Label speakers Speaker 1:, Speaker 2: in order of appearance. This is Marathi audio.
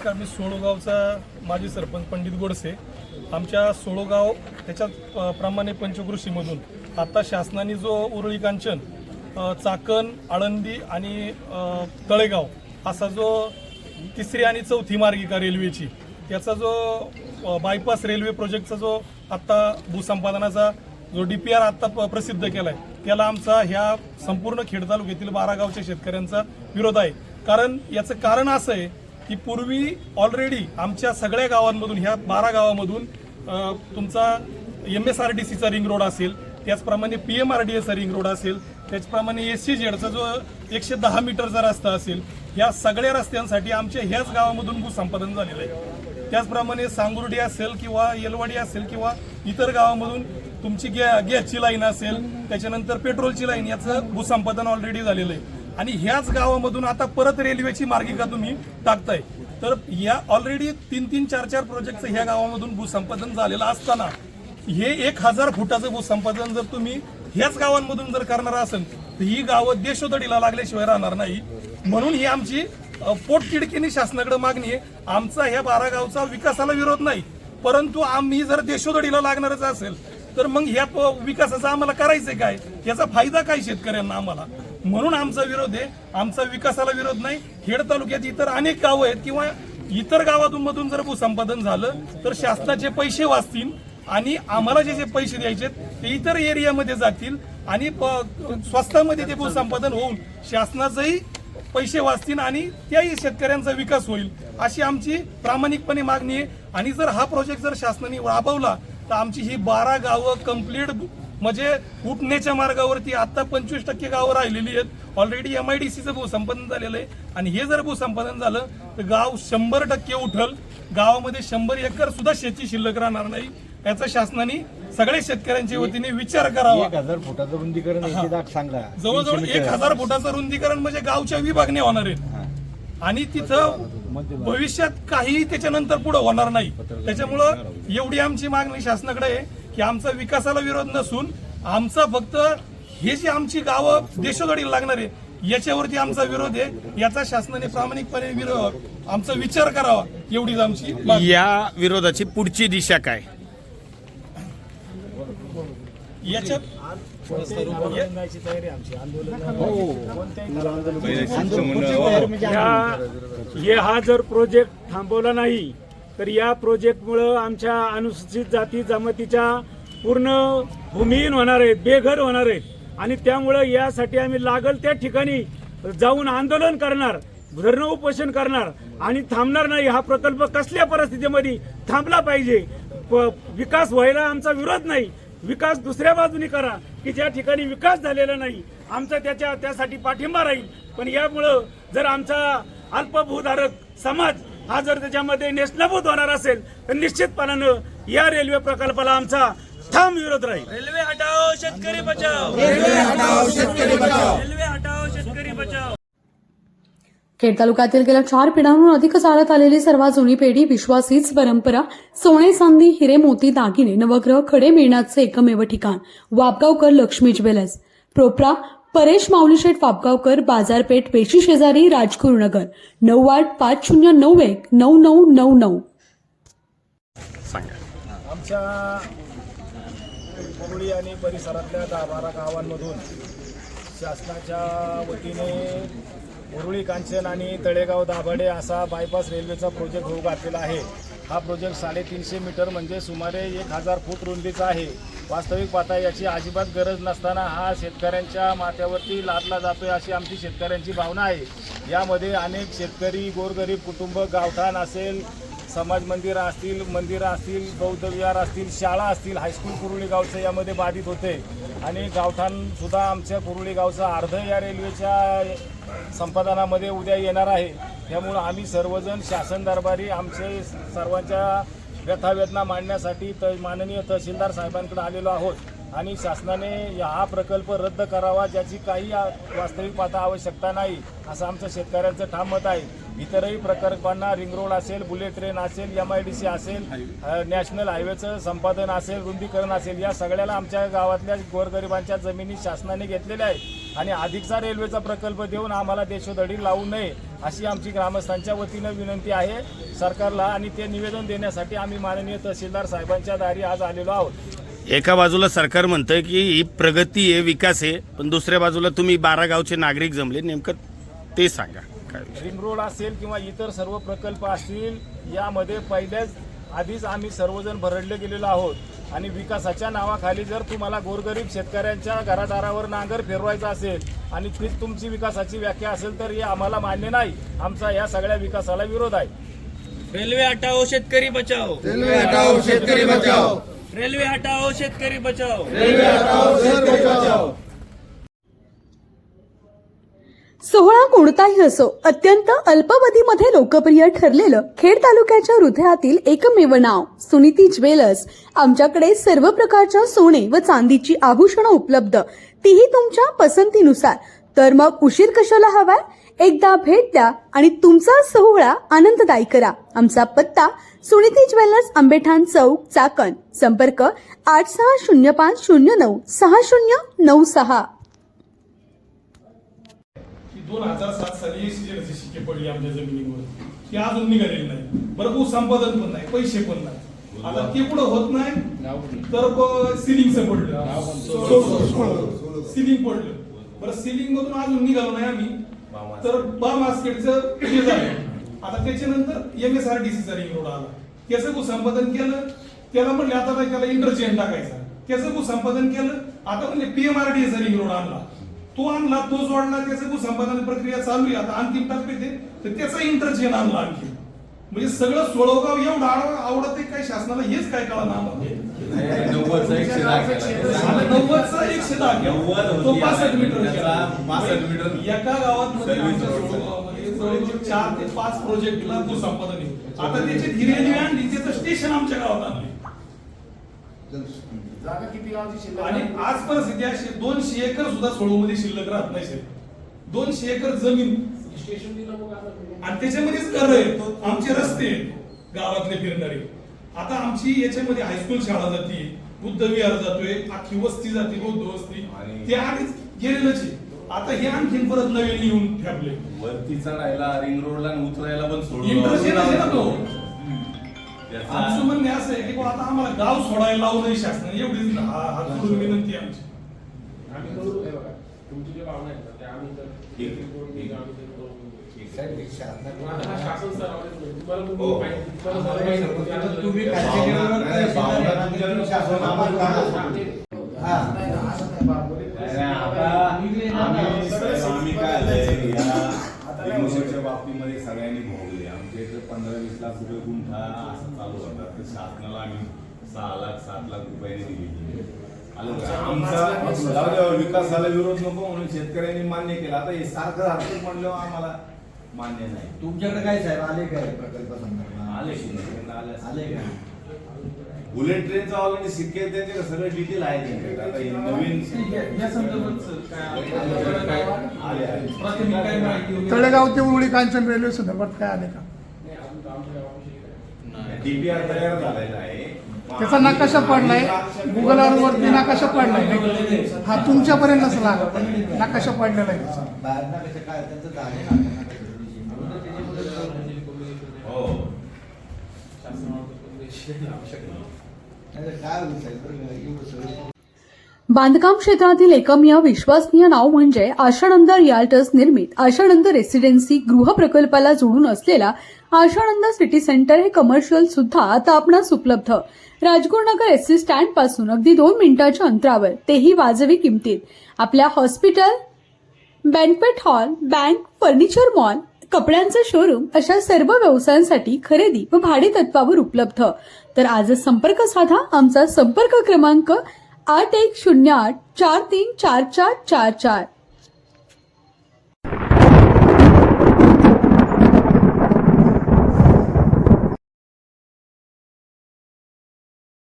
Speaker 1: नमस्कार मी सोळोगावचा माजी सरपंच पंडित गोडसे. आमच्या सोळोगाव त्याच्यात प्रमाणे पंचकृषीमधून आता शासनाने जो उरळी कांचन चाकण आळंदी आणि तळेगाव असा जो तिसरी आणि चौथी मार्गिका रेल्वेची त्याचा जो बायपास रेल्वे प्रोजेक्टचा जो आत्ता भूसंपादनाचा जो डी पी आर आत्ता प- प्रसिद्ध आहे त्याला आमचा ह्या संपूर्ण खेड तालुक्यातील बारा गावच्या शेतकऱ्यांचा विरोध आहे. कारण याचं कारण असं आहे की पूर्वी ऑलरेडी आमच्या सगळ्या गावांमधून ह्या बारा गावामधून तुमचा एम एस आर डी सीचा रिंग रोड असेल त्याचप्रमाणे पी एम आर डी एचा रिंग रोड असेल त्याचप्रमाणे एस सी जेडचा जो एकशे दहा मीटरचा रस्ता असेल या सगळ्या रस्त्यांसाठी आमच्या ह्याच गावामधून भूसंपादन झालेलं आहे. त्याचप्रमाणे सांगुर्डी असेल किंवा येलवाडी असेल किंवा इतर गावामधून तुमची गॅ गॅसची लाईन असेल त्याच्यानंतर पेट्रोलची लाईन याचं भूसंपादन ऑलरेडी झालेलं आहे. आणि ह्याच गावामधून आता परत रेल्वेची मार्गिका तुम्ही टाकताय? तर या ऑलरेडी तीन तीन चार चार प्रोजेक्टचं ह्या गावामधून भूसंपादन झालेलं असताना हे एक हजार फुटाचं भूसंपादन जर तुम्ही ह्याच गावांमधून जर करणार असेल तर ही गावं देशोदडीला लागल्याशिवाय राहणार नाही. म्हणून ही आमची पोटतिडकीने शासनाकडे मागणी आहे. आमचा ह्या बारा गावचा विकासाला विरोध नाही. परंतु आम्ही जर देशोदडीला लागणारच असेल तर मग ह्या प- आम्हाला करायचंय काय? याचा फायदा काय शेतकऱ्यांना आम्हाला? म्हणून आमचा विरोध आहे. आमचा विकासाला विरोध नाही. खेड तालुक्यात इतर अनेक गावं आहेत किंवा इतर गावातून मधून जर भूसंपादन झालं तर शासनाचे पैसे वाचतील आणि आम्हाला जे जे पैसे द्यायचे ते इतर एरियामध्ये जातील आणि प- स्वस्तामध्ये ते भूसंपादन होऊन शासनाचंही पैसे वाचतील आणि त्याही शेतकऱ्यांचा विकास होईल अशी आमची प्रामाणिकपणे मागणी आहे. आणि जर हा प्रोजेक्ट जर शासनाने राबवला तर आमची ही बारा गावं कंप्लीट म्हणजे उठण्याच्या मार्गावरती आता पंचवीस टक्के गावं राहिलेली आहेत. ऑलरेडी एम आय डी सीचं भूसंपादन झालेलं आहे. आणि हे जर भूसंपादन झालं तर गाव शंभर टक्के उठल. गावामध्ये शंभर एकर सुद्धा शेती शिल्लक राहणार नाही. याचा शासनाने सगळ्या शेतकऱ्यांच्या वतीने विचार करावा.
Speaker 2: एक हजार फुटाचं रुंदीकरण सांगा.
Speaker 1: जवळजवळ एक हजार फुटाचं रुंदीकरण म्हणजे गावच्या विभागणे होणार आहे. आणि तिथं भविष्यात काही त्याच्यानंतर पुढे होणार नाही. त्याच्यामुळं एवढी आमची मागणी शासनाकडे आहे. की आमचा विकासाला विरोध नसून आमचा फक्त हे जी आमची गावं देशोदडीला लागणार आहे याच्यावरती आमचा विरोध आहे याचा शासनाने प्रामाणिकपणे विरोध आमचा विचार करावा एवढीच आमची मागणी.
Speaker 3: या विरोधाची पुढची दिशा काय
Speaker 1: याच्यात
Speaker 4: या हे हा जर प्रोजेक्ट थांबवला नाही तर या प्रोजेक्टमुळं आमच्या अनुसूचित जाती जमातीच्या पूर्ण भूमिहीन होणार आहेत बेघर होणार आहेत. आणि त्यामुळं यासाठी आम्ही लागल त्या ठिकाणी जाऊन आंदोलन करणार धरणं उपोषण करणार आणि थांबणार नाही. हा प्रकल्प कसल्या परिस्थितीमध्ये थांबला पाहिजे? प- विकास व्हायला आमचा विरोध नाही. विकास दुसऱ्या बाजूने करा की ज्या ठिकाणी विकास झालेला नाही आमचा त्याच्या त्यासाठी पाठिंबा राहील. पण यामुळं जर आमचा अल्पभूधारक समाज हा जर त्याच्यामध्ये नेशनभूत होणार असेल तर निश्चितपणानं या रेल्वे प्रकल्पाला आमचा ठाम विरोध राहील. रेल्वे हटाओ शेतकरी बचाव. रेल्वे हटाओ शेतकरी बचाव. रेल्वे हटाओ शेतकरी बचाव.
Speaker 5: खेड तालुक्यातील गेल्या चार पिढ्यांहून अधिक चालत आलेली सर्वात जुनी पेढी विश्वासीच परंपरा सोने चांदी हिरे मोती दागिने नवग्रह खडे मिळण्याचे एकमेव ठिकाण वापगावकर लक्ष्मी ज्वेलर्स. प्रोप्रा परेश माऊलीशेठ वापगावकर बाजारपेठ पेशी शेजारी राजगुरुनगर नऊ आठ पाच शून्य नऊ एक नऊ नऊ नऊ नऊ.
Speaker 3: सांगा.
Speaker 2: आमच्या कोरळी आणि परिसरातल्या दहा बारा गावांमधून शासनाच्या वतीने उरुळी कांचन आणि तळेगाव दाभाडे असा बायपास रेल्वेचा प्रोजेक्ट होऊ घातलेला आहे. हा प्रोजेक्ट साडेतीनशे मीटर म्हणजे सुमारे एक हजार फूट रुंदीचा आहे. वास्तविक पाहता याची अजिबात गरज नसताना हा शेतकऱ्यांच्या माथ्यावरती लादला जातोय अशी आमची शेतकऱ्यांची भावना आहे. यामध्ये अनेक शेतकरी गोरगरीब कुटुंब गावठाण असेल समाज मंदिरं असतील मंदिरं असतील बौद्ध विहार असतील शाळा असतील हायस्कूल कुरुळी गावचं यामध्ये बाधित होते. आणि गावठाणसुद्धा आमच्या कुरुळी गावचं अर्ध या रेल्वेच्या संपादनामध्ये उद्या येणार आहे. त्यामुळं आम्ही सर्वजण शासन दरबारी आमचे सर्वांच्या व्यथावेदना मांडण्यासाठी त माननीय तहसीलदार साहेबांकडे आलेलो आहोत आणि शासनाने हा प्रकल्प रद्द करावा ज्याची काही वास्तविक पाहता आवश्यकता नाही असं आमचं शेतकऱ्यांचं ठाम मत आहे. इतरही प्रकल्पांना रिंग रोड असेल बुलेट ट्रेन असेल एम आय डी सी असेल नॅशनल हायवेचं संपादन असेल रुंदीकरण असेल या सगळ्याला आमच्या गावातल्या गोरगरिबांच्या जमिनी शासनाने घेतलेल्या आहेत. आणि अधिकचा रेल्वेचा प्रकल्प देऊन आम्हाला देशोधडी लावू नये अशी आमची ग्रामस्थांच्या वतीनं विनंती आहे. सरकारला आणि ते निवेदन देण्यासाठी आम्ही माननीय तहसीलदार साहेबांच्या दारी आज आलेलो आहोत.
Speaker 3: एका बाजूला सरकार म्हणतं की ही प्रगती आहे विकास आहे पण दुसऱ्या बाजूला तुम्ही बारा गावचे नागरिक जमले. नेमकं ते सांगा. काय?
Speaker 2: रिंग रोड असेल किंवा इतर सर्व प्रकल्प असतील यामध्ये पहिल्याच आधीच आम्ही सर्वजण भरडले गेलेलो आहोत. आणि विकासाच्या नावाखाली जर तुम्हाला गोरगरीब शेतकऱ्यांच्या घरादारावर नांगर फिरवायचा असेल आणि तीच तुमची विकासाची व्याख्या असेल तर हे आम्हाला मान्य नाही. आमचा या सगळ्या विकासाला विरोध आहे.
Speaker 6: रेल्वे हटाओ शेतकरी बचाओ.
Speaker 7: रेल्वे हटाओ शेतकरी बचाओ.
Speaker 6: रेल्वे हटाओ शेतकरी बचाओ.
Speaker 7: रेल्वे हटाओ शेतकरी बचाओ.
Speaker 5: सोहळा कोणताही असो अत्यंत अल्पावधीमध्ये लोकप्रिय ठरलेलं खेड तालुक्याच्या हृदयातील एकमेव नाव सुनीती ज्वेलर्स. आमच्याकडे सर्व प्रकारच्या सोने व चांदीची आभूषणं उपलब्ध. तीही तुमच्या पसंतीनुसार. तर मग उशीर कशाला हवाय? एकदा भेट द्या आणि तुमचा सोहळा आनंददायी करा. आमचा पत्ता सुनीती ज्वेलर्स आंबेठाण चौक चाकण. संपर्क आठ सहा शून्य पाच शून्य नऊ सहा शून्य नऊ सहा.
Speaker 1: दोन हजार सात साली सिजनचे शिक्के पडली आमच्या जमिनीवर. ते अजून निघालेली नाही. बरं ऊस संपादन पण नाही पैसे पण नाही. आता ते पुढे होत नाही तर सिलिंगचं पडलं. सिलिंग पडलं. बरं सिलिंग मधून अजून निघालो नाही आम्ही. तर बा मार्केटचं हे झालं. आता त्याच्यानंतर एम एस आर डी सीचा रिंग रोड आला. त्याचं भूसंपादन केलं. त्याला म्हणले आता त्याला इंटरचेंज टाकायचा. त्याचं संपादन केलं. आता म्हणजे पीएमआरडीएचा रिंग रोड आणला. तो आणला तो जोडला त्याचं भूसंपादन प्रक्रिया चालू आहे आता अंतिम टप्प्यात आहे तर त्याचा इंटरचेंज आणला आणखी म्हणजे सगळं सोळगाव एवढं आव- आवडत आहे काय शासनाला हेच काय कळा
Speaker 8: नव्वदचा एकशे दहा केला.
Speaker 1: नव्वदचा एकशे दहा केला.
Speaker 8: नव्वद होती
Speaker 1: तो पासष्ट मीटर.
Speaker 8: पासष्ट मीटर.
Speaker 1: एका गावात चार ते पाच प्रोजेक्टला भूसंपादन आहे आता त्याची धीरे आणली त्याचं स्टेशन आमच्या गावात आणले
Speaker 2: जागा किती गावची
Speaker 1: आणि आज परिस्थिती अशी आहे, दोनशे एकर सुद्धा सोळूमध्ये शिल्लक राहत नाही साहेब. दोनशे एकर जमीन. आणि त्याच्यामध्येच घर आहेत आमचे रस्ते आहेत, गावातले फिरणारे. आता आमची याच्यामध्ये हायस्कूल शाळा जाते बुद्ध विहार जातोय अख्खी वस्ती जाते बौद्ध वस्ती.
Speaker 8: आणि-
Speaker 1: ते आधीच गेलेलंच आहे. आता हे आणखीन परत नवीन येऊन ठेपले
Speaker 8: वरती चढायला रिंग रोडला आणि उतरायला पण सोडून
Speaker 1: इंटरेस्ट आहे ना तो.
Speaker 8: त्याचा-
Speaker 1: आमचं म्हणणे असं आहे की बुवा आता आम्हाला गाव सोडायला लावू नये शासनाने एवढीच हा- हात जोडून विनंती आहे आमची
Speaker 9: आम्ही करू हे बघा तुमची जी भावना आहे ना ते आम्ही तर
Speaker 8: ठीक, ठीक.
Speaker 9: करू. आता हा शासन. तुम्हाला
Speaker 8: हो.
Speaker 9: तुम्ही माहिती- तुम्हाला सर्व माहिती आहे. तुम्ही
Speaker 8: भावना- नाही, भावना तुमच्याकडून शासन आम्हाला काढा. नाही, नाही, आता आम्ही आम्ही काय आलंय या रिंगरोडच्या बाबतीमध्ये सगळ्यांनी भोगले. आमच्या इकडे पंधरा वीस लाख रुपये गुंठा असं चालू होता. तर शासनाला आम्ही सहा लाख सात लाख रुपयांनी दिली? आमचा विकासाला विरोध नको म्हणून शेतकऱ्यांनी मान्य केलं. आता हे सारखं सारखं म्हणल्यावर आम्हाला मान्य नाही.
Speaker 7: तुमच्याकडे काय साहेब? आले काय प्रकल्प संदर्भात?
Speaker 8: आले शिंदे आले.
Speaker 7: आले का?
Speaker 8: बुलेट ट्रेनचं ऑलरेडी सिक्के त्यांचे सगळं डिटेल आहे त्यांच्याकडे आता हे नवीन
Speaker 1: या संदर्भात सर, काय
Speaker 8: आले आले.
Speaker 1: प्राथमिक काय माहिती वगैरे?
Speaker 10: तळेगाव ते उरुळी कांचन रेल्वे संदर्भात काय आले का?
Speaker 8: डीपीआर तयार झालेला आहे.
Speaker 10: त्याचा नकाशा पडलाय. गुगलवर वरती नकाशा पडलाय. हा तुमच्यापर्यंत नसला नकाशा पडलेला आहे त्याचा.
Speaker 7: बाहेर ना कसं काय त्यांचं झाले ना त्यांना कसं
Speaker 8: हो.
Speaker 7: नाही.
Speaker 5: बांधकाम क्षेत्रातील एकमेव विश्वसनीय नाव म्हणजे आशानंद रियाल्टर्स निर्मित. आशानंद रेसिडेन्सी गृह प्रकल्पाला जोडून असलेला आशानंद सिटी सेंटर हे कमर्शियल सुद्धा आता आपणास उपलब्ध. राजगुरुनगर एसटी स्टँडपासून अगदी दोन मिनिटाच्या अंतरावर. तेही वाजवी किमतीत. आपल्या hospital banquet hall bank furniture mall कपड्यांचं शोरूम अशा सर्व व्यवसायांसाठी खरेदी व भाडे तत्वावर उपलब्ध. तर आजच संपर्क साधा आमचा संपर्क क्रमांक आठ एक शून्य आठ चार तीन चार चार चार चार.